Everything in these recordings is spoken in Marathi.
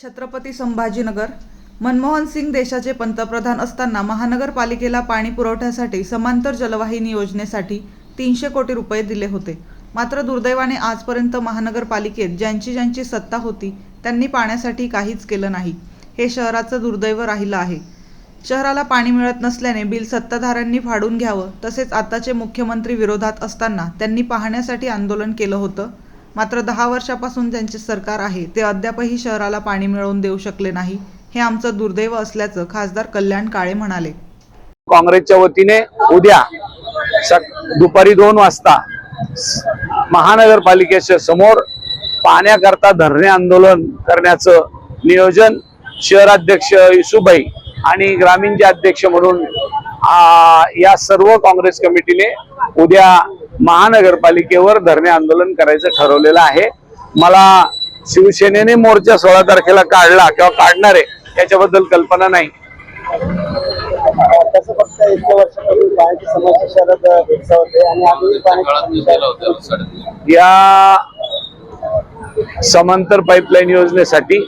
छत्रपती संभाजीनगर. मनमोहन सिंग देशाचे पंतप्रधान असताना महानगरपालिकेला पाणी पुरवठ्यासाठी समांतर जलवाहिनी योजनेसाठी तीनशे कोटी रुपये दिले होते. मात्र दुर्दैवाने आजपर्यंत महानगरपालिकेत ज्यांची ज्यांची सत्ता होती त्यांनी पाण्यासाठी काहीच केलं नाही. हे शहराचं दुर्दैव राहिलं आहे. शहराला पाणी मिळत नसल्याने बिल सत्ताधाऱ्यांनी फाडून घ्यावं तसेच आताचे मुख्यमंत्री विरोधात असताना त्यांनी पाहण्यासाठी आंदोलन केलं होतं. मात्र दहा वर्षापासून ज्यांचे सरकार आहे ते अद्यापही शहराला पाणी मिळवून देऊ शकले नाही हे आमचं दुर्दैव असल्याचं खासदार कल्याण काळे म्हणाले. काँग्रेसच्या वतीने उद्या दुपारी दोन वाजता महानगरपालिकेच्या समोर पाण्याकरता धरणे आंदोलन करण्याचं नियोजन शहराध्यक्ष युसुबाई आणि ग्रामीणचे अध्यक्ष म्हणून या सर्व काँग्रेस कमिटीने उद्या महानगरपालिकेवर धरणे आंदोलन करायचं ठरवलेलं आहे. मला शिवसेनेने मोर्चा सोळा तारखेला काढला किंवा काढणार आहे याच्याबद्दल कल्पना नाही. तसं फक्त इतक्या वर्षापूर्वी पाण्याची समस्या शहरात भेडसावते आणि आजही पाण्याची समस्या या समांतर पाईपलाईन योजनेसाठी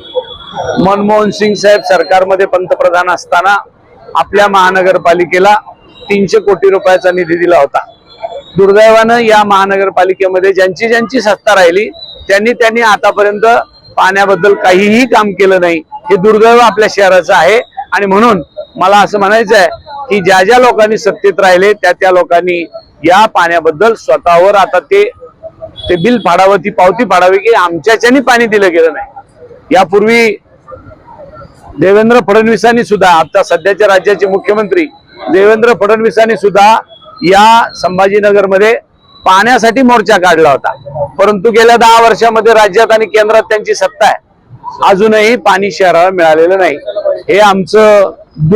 मनमोहन सिंग साहेब सरकारमध्ये पंतप्रधान असताना आपल्या महानगरपालिकेला तीनशे कोटी रुपयाचा निधी दिला होता. दुर्दैवानं या महानगरपालिकेमध्ये ज्यांची ज्यांची सत्ता राहिली त्यांनी त्यांनी आतापर्यंत पाण्याबद्दल काहीही काम केलं नाही. हे दुर्दैव आपल्या शहराचं आहे. आणि म्हणून मला असं म्हणायचं आहे की ज्या ज्या लोकांनी सत्तेत राहिले त्या त्या लोकांनी या पाण्याबद्दल स्वतःवर आता ते ते बिल फाडावं ती पावती फाडावी की आमच्याच्यानी पाणी दिलं गेलं नाही. यापूर्वी देवेंद्र फडणवीसांनी सुद्धा आता सध्याच्या राज्याचे मुख्यमंत्री देवेंद्र फडणवीसांनी सुद्धा या संभाजीनगरमध्ये पाण्यासाठी मोर्चा काढला होता. परंतु गेल्या दहा वर्षामध्ये राज्यात आणि केंद्रात त्यांची सत्ता आहे. अजूनही पाणी शहराला मिळालेलं नाही. हे आमचं